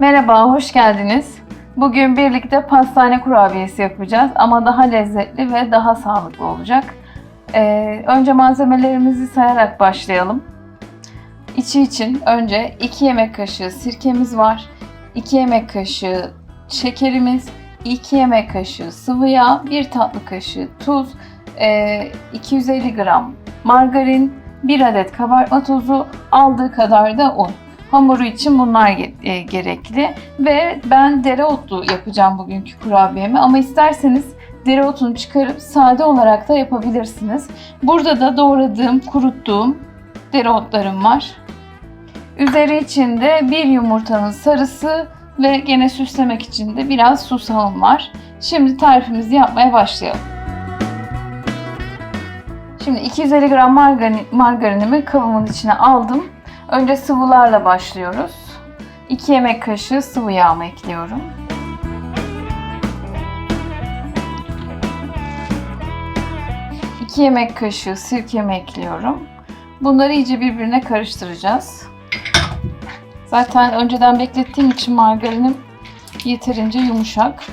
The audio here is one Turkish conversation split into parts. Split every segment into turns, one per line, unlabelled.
Merhaba, hoş geldiniz. Bugün birlikte pastane kurabiyesi yapacağız ama daha lezzetli ve daha sağlıklı olacak. Ee, önce malzemelerimizi sayarak başlayalım. İçi için önce 2 yemek kaşığı sirkemiz var, 2 yemek kaşığı şekerimiz, 2 yemek kaşığı sıvı yağ, 1 tatlı kaşığı tuz, e, 250 gram margarin, 1 adet kabartma tozu, aldığı kadar da un. Hamuru için bunlar e, gerekli ve ben dereotlu yapacağım bugünkü kurabiyemi ama isterseniz dereotunu çıkarıp sade olarak da yapabilirsiniz. Burada da doğradığım, kuruttuğum dereotlarım var. Üzeri için de bir yumurtanın sarısı ve gene süslemek için de biraz susamım var. Şimdi tarifimizi yapmaya başlayalım. Şimdi 250 gram margarin, margarinimi kabımın içine aldım. Önce sıvılarla başlıyoruz. 2 yemek kaşığı sıvı yağımı ekliyorum. İki yemek kaşığı sirkemi ekliyorum. Bunları iyice birbirine karıştıracağız. Zaten önceden beklettiğim için margarinim yeterince yumuşak.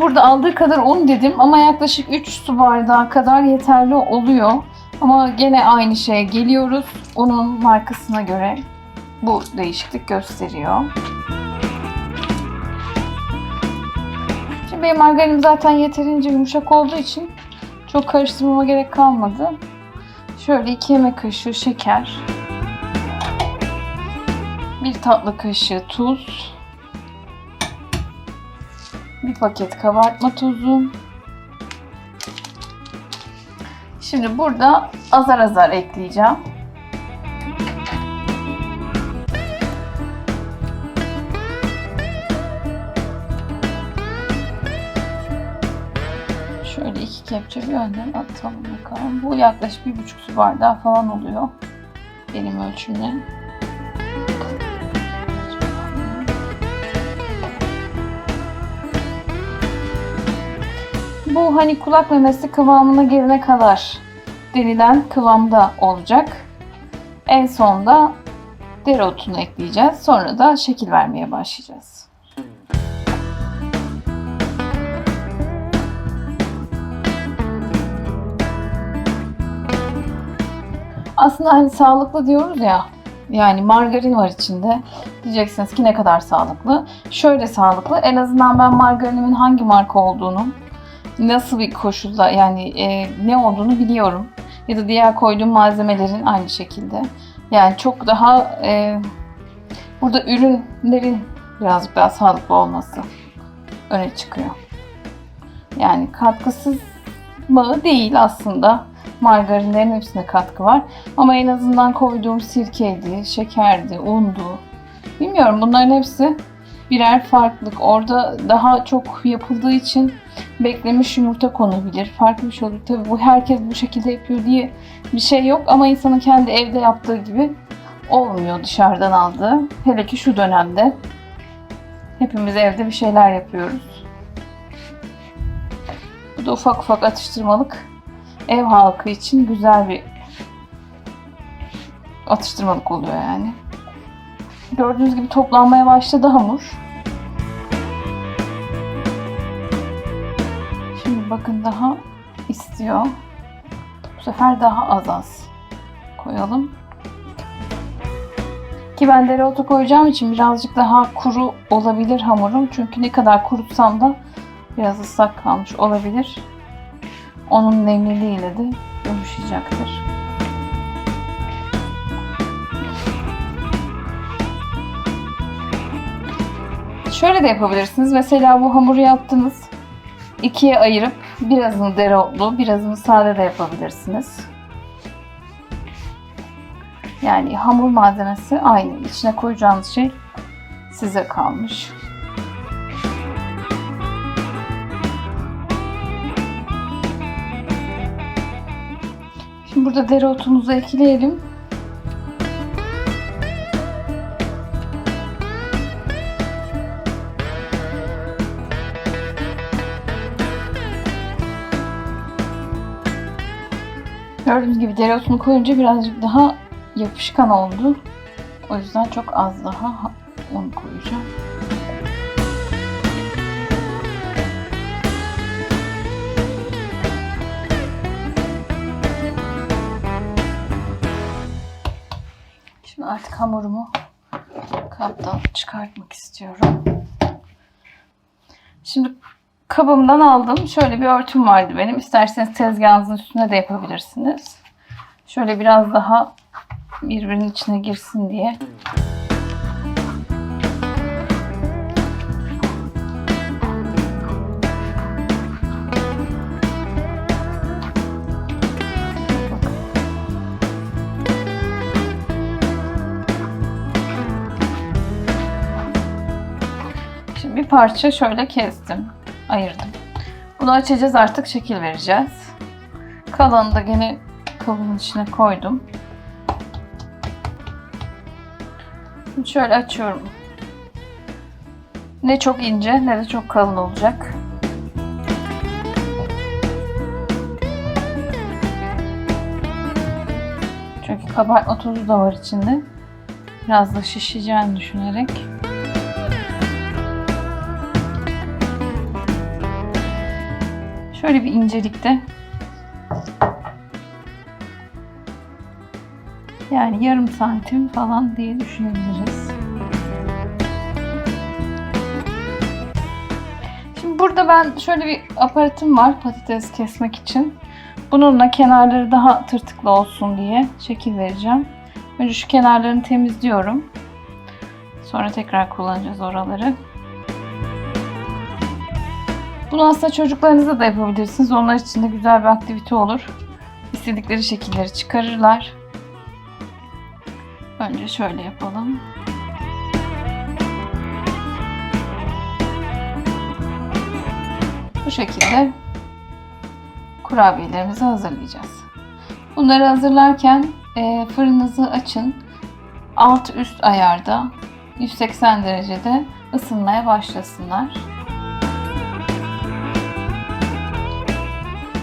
Burada aldığı kadar un dedim ama yaklaşık 3 su bardağı kadar yeterli oluyor. Ama gene aynı şeye geliyoruz. Unun markasına göre bu değişiklik gösteriyor. Şimdi benim margarinim zaten yeterince yumuşak olduğu için çok karıştırmama gerek kalmadı. Şöyle 2 yemek kaşığı şeker. 1 tatlı kaşığı tuz. Paket kabartma tozu. Şimdi burada azar azar ekleyeceğim. Şöyle iki kepçe bir önden atalım bakalım. Bu yaklaşık bir buçuk su bardağı falan oluyor. Benim ölçümle. Bu hani kulak memesi kıvamına gelene kadar denilen kıvamda olacak. En sonda dereotunu ekleyeceğiz. Sonra da şekil vermeye başlayacağız. Aslında hani sağlıklı diyoruz ya. Yani margarin var içinde. Diyeceksiniz ki ne kadar sağlıklı. Şöyle sağlıklı. En azından ben margarinimin hangi marka olduğunu, nasıl bir koşulda yani e, ne olduğunu biliyorum. Ya da diğer koyduğum malzemelerin aynı şekilde. Yani çok daha e, burada ürünlerin birazcık daha sağlıklı olması öne çıkıyor. Yani katkısız mı değil aslında. Margarinlerin hepsine katkı var. Ama en azından koyduğum sirkeydi, şekerdi, undu. Bilmiyorum bunların hepsi birer farklılık. Orada daha çok yapıldığı için beklemiş yumurta konabilir. Farklı bir şey olur. Tabii bu herkes bu şekilde yapıyor diye bir şey yok ama insanın kendi evde yaptığı gibi olmuyor dışarıdan aldığı. Hele ki şu dönemde hepimiz evde bir şeyler yapıyoruz. Bu da ufak ufak atıştırmalık ev halkı için güzel bir atıştırmalık oluyor yani. Gördüğünüz gibi toplanmaya başladı hamur. Şimdi bakın daha istiyor. Bu sefer daha az az koyalım. Ki ben dereotu koyacağım için birazcık daha kuru olabilir hamurum. Çünkü ne kadar kurutsam da biraz ıslak kalmış olabilir. Onun nemliliğiyle de yumuşayacaktır. Şöyle de yapabilirsiniz. Mesela bu hamuru yaptınız. ikiye ayırıp birazını dereotlu, birazını sade de yapabilirsiniz. Yani hamur malzemesi aynı. İçine koyacağınız şey size kalmış. Şimdi burada dereotumuzu ekleyelim. Gördüğünüz gibi dereotunu koyunca birazcık daha yapışkan oldu. O yüzden çok az daha ha- un koyacağım. Şimdi artık hamurumu kaptan çıkartmak istiyorum. Şimdi kabımdan aldım. Şöyle bir örtüm vardı benim. İsterseniz tezgahınızın üstüne de yapabilirsiniz. Şöyle biraz daha birbirinin içine girsin diye. Şimdi bir parça şöyle kestim, ayırdım. Bunu açacağız artık şekil vereceğiz. Kalanını da gene kabın içine koydum. Şöyle açıyorum. Ne çok ince ne de çok kalın olacak. Çünkü kabartma tozu da var içinde. Biraz da şişeceğini düşünerek. Şöyle bir incelikte. Yani yarım santim falan diye düşünebiliriz. Şimdi burada ben şöyle bir aparatım var patates kesmek için. Bununla kenarları daha tırtıklı olsun diye şekil vereceğim. Önce şu kenarlarını temizliyorum. Sonra tekrar kullanacağız oraları. Bunu aslında çocuklarınızla da yapabilirsiniz. Onlar için de güzel bir aktivite olur. İstedikleri şekilleri çıkarırlar. Önce şöyle yapalım. Bu şekilde kurabiyelerimizi hazırlayacağız. Bunları hazırlarken e, açın. Alt üst ayarda 180 derecede ısınmaya başlasınlar.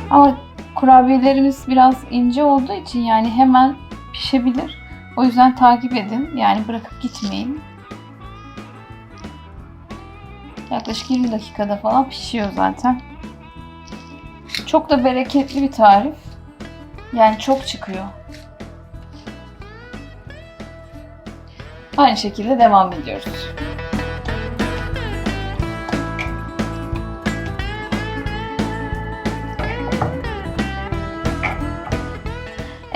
Ama kurabiyelerimiz biraz ince olduğu için yani hemen pişebilir. O yüzden takip edin. Yani bırakıp gitmeyin. Yaklaşık 20 dakikada falan pişiyor zaten. Çok da bereketli bir tarif. Yani çok çıkıyor. Aynı şekilde devam ediyoruz.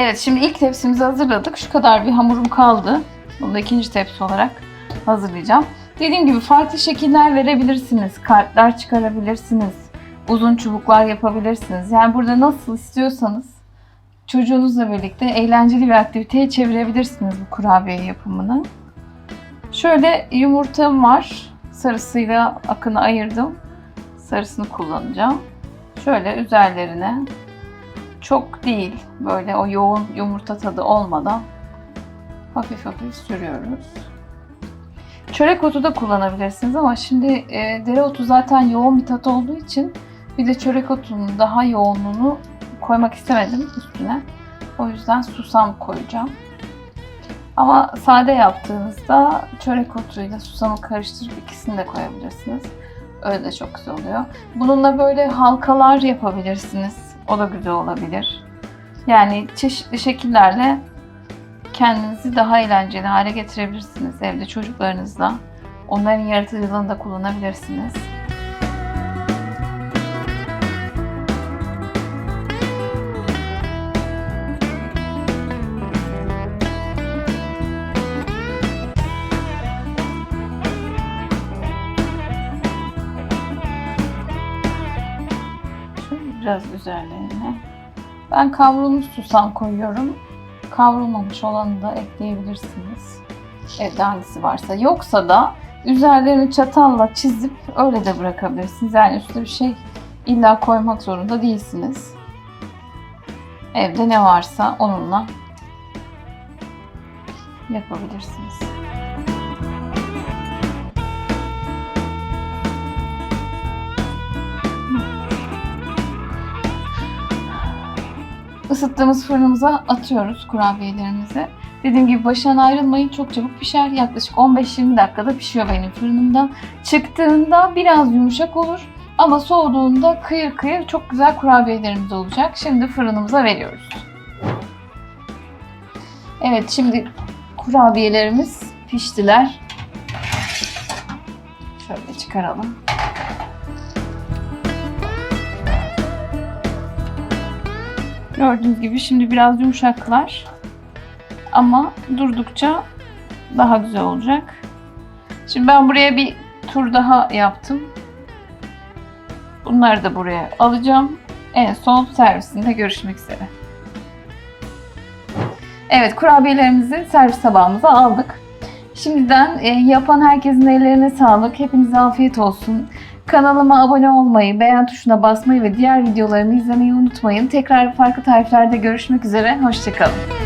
Evet şimdi ilk tepsimizi hazırladık. Şu kadar bir hamurum kaldı. Bunu da ikinci tepsi olarak hazırlayacağım. Dediğim gibi farklı şekiller verebilirsiniz. Kalpler çıkarabilirsiniz. Uzun çubuklar yapabilirsiniz. Yani burada nasıl istiyorsanız çocuğunuzla birlikte eğlenceli bir aktiviteye çevirebilirsiniz bu kurabiye yapımını. Şöyle yumurtam var. Sarısıyla akını ayırdım. Sarısını kullanacağım. Şöyle üzerlerine çok değil böyle o yoğun yumurta tadı olmadan hafif hafif sürüyoruz. Çörek otu da kullanabilirsiniz ama şimdi e, dereotu zaten yoğun bir tat olduğu için bir de çörek otunun daha yoğunluğunu koymak istemedim üstüne. O yüzden susam koyacağım. Ama sade yaptığınızda çörek otuyla susamı karıştırıp ikisini de koyabilirsiniz. Öyle de çok güzel oluyor. Bununla böyle halkalar yapabilirsiniz. O da güzel olabilir. Yani çeşitli şekillerle kendinizi daha eğlenceli hale getirebilirsiniz evde çocuklarınızla. Onların yaratıcılığını da kullanabilirsiniz. Biraz üzerlerine. Ben kavrulmuş susam koyuyorum. Kavrulmamış olanı da ekleyebilirsiniz. Evde hangisi varsa. Yoksa da üzerlerini çatalla çizip öyle de bırakabilirsiniz. Yani üstüne bir şey illa koymak zorunda değilsiniz. Evde ne varsa onunla yapabilirsiniz. Isıttığımız fırınımıza atıyoruz kurabiyelerimizi. Dediğim gibi başından ayrılmayın çok çabuk pişer. Yaklaşık 15-20 dakikada pişiyor benim fırınımda. Çıktığında biraz yumuşak olur ama soğuduğunda kıyır kıyır çok güzel kurabiyelerimiz olacak. Şimdi fırınımıza veriyoruz. Evet şimdi kurabiyelerimiz piştiler. Şöyle çıkaralım. Gördüğünüz gibi şimdi biraz yumuşaklar. Ama durdukça daha güzel olacak. Şimdi ben buraya bir tur daha yaptım. Bunları da buraya alacağım. En son servisinde görüşmek üzere. Evet kurabiyelerimizi servis tabağımıza aldık. Şimdiden e, yapan herkesin ellerine sağlık. Hepinize afiyet olsun. Kanalıma abone olmayı, beğen tuşuna basmayı ve diğer videolarımı izlemeyi unutmayın. Tekrar farklı tariflerde görüşmek üzere. Hoşçakalın.